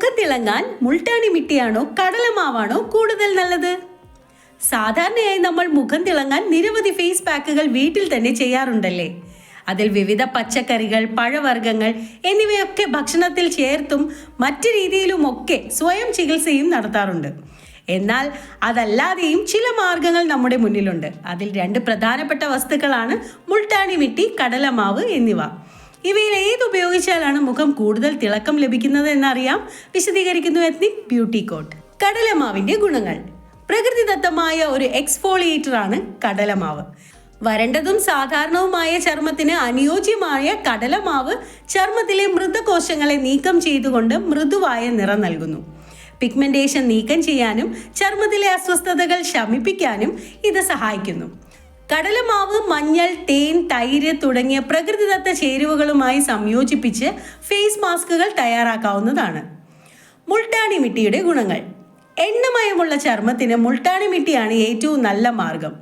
മുഖം തിളങ്ങാൻ മുൾട്ടാണി മിട്ടിയാണോ കടലമാവാണോ കൂടുതൽ നല്ലത്? സാധാരണയായി നമ്മൾ മുഖം തിളങ്ങാൻ നിരവധി ഫേസ് പാക്കുകൾ വീട്ടിൽ തന്നെ ചെയ്യാറുണ്ടല്ലേ? അതിൽ വിവിധ പച്ചക്കറികൾ പഴവർഗങ്ങൾ എന്നിവയൊക്കെ ഭക്ഷണത്തിൽ ചേർത്തും മറ്റു രീതിയിലുമൊക്കെ സ്വയം ചികിത്സയും നടത്താറുണ്ട്. എന്നാൽ അതല്ലാതെയും ചില മാർഗങ്ങൾ നമ്മുടെ മുന്നിലുണ്ട്. അതിൽ രണ്ട് പ്രധാനപ്പെട്ട വസ്തുക്കളാണ് മുൾട്ടാണി മിട്ടി കടലമാവ് എന്നിവ. ഇവയിൽ ഏത് ഉപയോഗിച്ചാലാണ് മുഖം കൂടുതൽ തിളക്കം ലഭിക്കുന്നത് എന്നറിയാം വിശദീകരിക്കുന്നു എത്നിക് ബ്യൂട്ടി കോട്ട് കടലമാവിന്റെ ഗുണങ്ങൾ. പ്രകൃതിദത്തമായ ഒരു എക്സ്ഫോളിയേറ്റർ ആണ് കടലമാവ്. വരണ്ടതും സാധാരണവുമായ ചർമ്മത്തിന് അനുയോജ്യമായ കടലമാവ് ചർമ്മത്തിലെ മൃതകോശങ്ങളെ നീക്കം ചെയ്തുകൊണ്ട് മൃദുവായ നിറം നൽകുന്നു. പിഗ്മെന്റേഷൻ നീക്കം ചെയ്യാനും ചർമ്മത്തിലെ അസ്വസ്ഥതകൾ ശമിപ്പിക്കാനും ഇത് സഹായിക്കുന്നു. കടലമാവ് മഞ്ഞൾ തേൻ തൈര് തുടങ്ങിയ പ്രകൃതിദത്ത ചേരുവകളുമായി സംയോജിപ്പിച്ച് ഫേസ് മാസ്കുകൾ തയ്യാറാക്കാവുന്നതാണ്. മുൾട്ടാണി മിട്ടിയുടെ ഗുണങ്ങൾ. എണ്ണമയമുള്ള ചർമ്മത്തിന് മുൾട്ടാണി മിട്ടിയാണ് ഏറ്റവും നല്ല മാർഗം.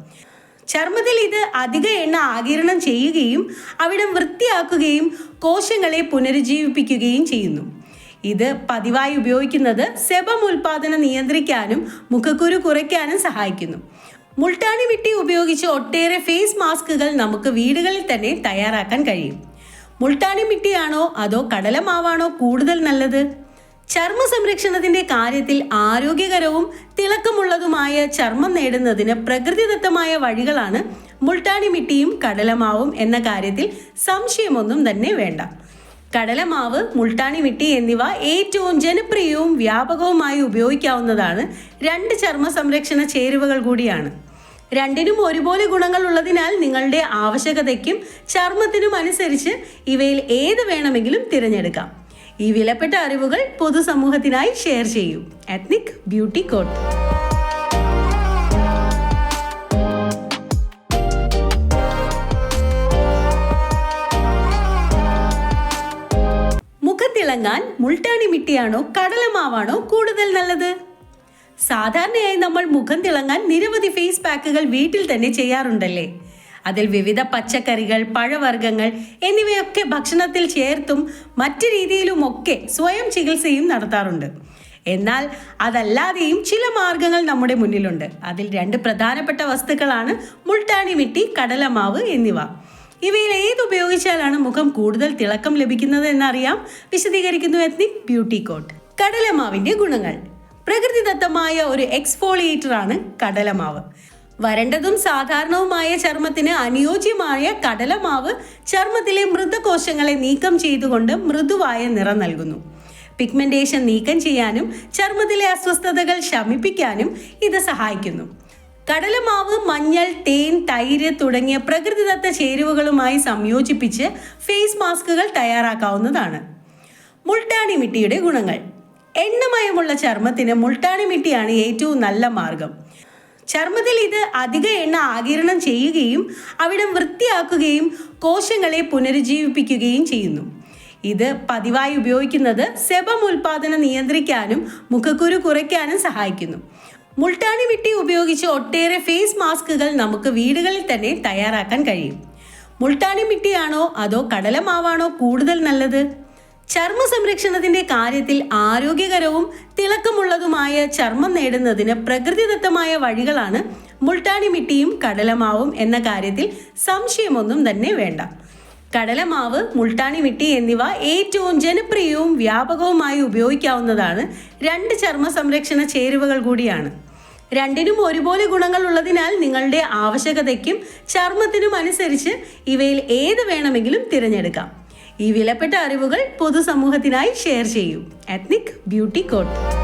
ചർമ്മത്തിൽ ഇത് അധിക എണ്ണ ആകിരണം ചെയ്യുകയും അവിടം വൃത്തിയാക്കുകയും കോശങ്ങളെ പുനരുജ്ജീവിപ്പിക്കുകയും ചെയ്യുന്നു. ഇത് പതിവായി ഉപയോഗിക്കുന്നത് സെബം ഉൽപാദനം നിയന്ത്രിക്കാനും മുഖക്കുരു കുറയ്ക്കാനും സഹായിക്കുന്നു. മുൾട്ടാണി വിട്ടി ഉപയോഗിച്ച് ഒട്ടേറെ ഫേസ് മാസ്കുകൾ നമുക്ക് വീടുകളിൽ തന്നെ തയ്യാറാക്കാൻ കഴിയും. മുൾട്ടാണി മിട്ടിയാണോ അതോ കടലമാവാണോ കൂടുതൽ നല്ലത്? ചർമ്മ സംരക്ഷണത്തിന്റെ കാര്യത്തിൽ ആരോഗ്യകരവും തിളക്കമുള്ളതുമായ ചർമ്മം നേടുന്നതിന് പ്രകൃതിദത്തമായ വഴികളാണ് മുൾട്ടാണി മിട്ടിയും കടലമാവും എന്ന കാര്യത്തിൽ സംശയമൊന്നും തന്നെ വേണ്ട. കടലമാവ് മുൾട്ടാണി മിട്ടി എന്നിവ ഏറ്റവും ജനപ്രിയവും വ്യാപകവുമായി ഉപയോഗിക്കാവുന്നതാണ്. രണ്ട് ചർമ്മ സംരക്ഷണ ചേരുവകൾ കൂടിയാണ്. രണ്ടിനും ഒരുപോലെ ഗുണങ്ങൾ ഉള്ളതിനാൽ നിങ്ങളുടെ ആവശ്യകതയ്ക്കും ചർമ്മത്തിനും അനുസരിച്ച് ഇവയിൽ ഏത് വേണമെങ്കിലും തിരഞ്ഞെടുക്കാം. ഈ വിലപ്പെട്ട അറിവുകൾ പൊതുസമൂഹത്തിനായി ഷെയർ ചെയ്യൂ. എത്നിക് ബ്യൂട്ടി കോട്ട് തിളങ്ങാൻ മുൾട്ടാണി മിട്ടിയാണോ കടലമാവാണോ കൂടുതൽ നല്ലത്? സാധാരണയായി നമ്മൾ മുഖം തിളങ്ങാൻ നിരവധി ഫേസ് പാക്കുകൾ വീട്ടിൽ തന്നെ ചെയ്യാറുണ്ടല്ലേ? അതിൽ വിവിധ പച്ചക്കറികൾ പഴവർഗങ്ങൾ എന്നിവയൊക്കെ ഭക്ഷണത്തിൽ ചേർത്തും മറ്റു രീതിയിലുമൊക്കെ സ്വയം ചികിത്സയും നടത്താറുണ്ട്. എന്നാൽ അതല്ലാതെയും ചില മാർഗങ്ങൾ നമ്മുടെ മുന്നിലുണ്ട്. അതിൽ രണ്ട് പ്രധാനപ്പെട്ട വസ്തുക്കളാണ് മുൾട്ടാണി മിട്ടി കടലമാവ് എന്നിവ. ഇവയിൽ ഏത് ഉപയോഗിച്ചാലാണ് മുഖം കൂടുതൽ തിളക്കം ലഭിക്കുന്നത് എന്നറിയാം വിശദീകരിക്കുന്നു എത്നിക് ബ്യൂട്ടി കോട്ട് കടലമാവിന്റെ ഗുണങ്ങൾ. പ്രകൃതിദത്തമായ ഒരു എക്സ്ഫോളിയേറ്റർ ആണ് കടലമാവ്. വരണ്ടതും സാധാരണവുമായ ചർമ്മത്തിന് അനുയോജ്യമായ കടലമാവ് ചർമ്മത്തിലെ മൃതകോശങ്ങളെ നീക്കം ചെയ്തുകൊണ്ട് മൃദുവായ നിറം നൽകുന്നു. പിഗ്മെന്റേഷൻ നീക്കം ചെയ്യാനും ചർമ്മത്തിലെ അസ്വസ്ഥതകൾ ശമിപ്പിക്കാനും ഇത് സഹായിക്കുന്നു. കടലമാവ് മഞ്ഞൾ തേൻ തൈര് തുടങ്ങിയ പ്രകൃതിദത്ത ചേരുവകളുമായി സംയോജിപ്പിച്ച് ഫേസ് മാസ്കുകൾ തയ്യാറാക്കാവുന്നതാണ്. മുൾട്ടാണി മിട്ടിയുടെ ഗുണങ്ങൾ. എണ്ണമയമുള്ള ചർമ്മത്തിന് മുൾട്ടാണി മിട്ടിയാണ് ഏറ്റവും നല്ല മാർഗം. ചർമ്മത്തിൽ ഇത് അധിക എണ്ണ ആകിരണം ചെയ്യുകയും അവിടം വൃത്തിയാക്കുകയും കോശങ്ങളെ പുനരുജ്ജീവിപ്പിക്കുകയും ചെയ്യുന്നു. ഇത് പതിവായി ഉപയോഗിക്കുന്നത് സെബം ഉൽപാദനം നിയന്ത്രിക്കാനും മുഖക്കുരു കുറയ്ക്കാനും സഹായിക്കുന്നു. മുൾട്ടാണി വിട്ടി ഉപയോഗിച്ച് ഒട്ടേറെ ഫേസ് മാസ്കുകൾ നമുക്ക് വീടുകളിൽ തന്നെ തയ്യാറാക്കാൻ കഴിയും. മുൾട്ടാണി മിട്ടിയാണോ അതോ കടലമാവാണോ കൂടുതൽ നല്ലത്? ചർമ്മ സംരക്ഷണത്തിന്റെ കാര്യത്തിൽ ആരോഗ്യകരവും തിളക്കമുള്ളതുമായ ചർമ്മം നേടുന്നതിന് പ്രകൃതിദത്തമായ വഴികളാണ് മുൾട്ടാണി മിട്ടിയും കടലമാവും എന്ന കാര്യത്തിൽ സംശയമൊന്നും തന്നെ വേണ്ട. കടലമാവ് മുൾട്ടാണി മിട്ടി എന്നിവ ഏറ്റവും ജനപ്രിയവും വ്യാപകവുമായി ഉപയോഗിക്കാവുന്നതാണ് രണ്ട് ചർമ്മ സംരക്ഷണ ചേരുവകൾ കൂടിയാണ്. രണ്ടിനും ഒരുപോലെ ഗുണങ്ങൾ ഉള്ളതിനാൽ നിങ്ങളുടെ ആവശ്യകതയ്ക്കും ചർമ്മത്തിനും അനുസരിച്ച് ഇവയിൽ ഏത് വേണമെങ്കിലും തിരഞ്ഞെടുക്കാം. ഈ വിലപ്പെട്ട അറിവുകൾ പൊതുസമൂഹത്തിനായി ഷെയർ ചെയ്യൂ. Ethnic beauty coat